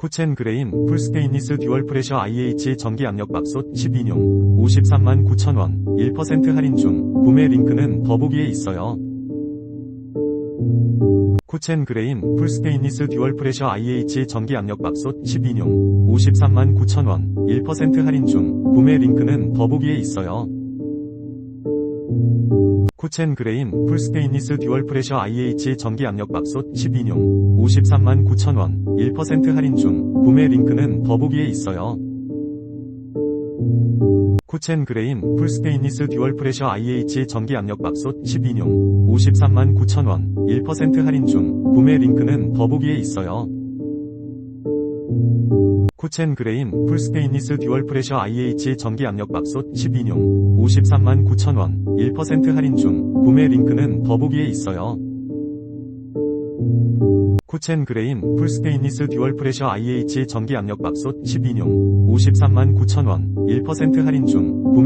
코첸 그레인 풀스테인리스 듀얼 프레셔 IH 전기 압력밥솥 12뇽 53만 9천원 1% 할인 중 구매 링크는 더보기에 있어요. 코첸 그레인 풀스테인리스 듀얼 프레셔 IH 전기 압력밥솥 12뇽 53만 9천원 1% 할인 중 구매 링크는 더보기에 있어요. 코첸 그레인 풀스테인리스 듀얼 프레셔 IH 전기 압력밥솥 12뇽 53만 9천원 1% 할인 중 구매 링크는 더보기에 있어요. 코첸 그레인 풀스테인리스 듀얼 프레셔 IH 전기 압력밥솥 12뇽 53만 9천원 1% 할인 중 구매 링크는 더보기에 있어요. 코첸 그레인 풀스테인리스 듀얼 프레셔 IH 전기 압력밥솥 12뇽 53만 9천원 1% 할인 중 구매 링크는 더보기에 있어요. 코첸 그레인 풀스테인리스 듀얼 프레셔 IH 전기 압력밥솥 12뇽 53만 9천원 1% 할인 중 구매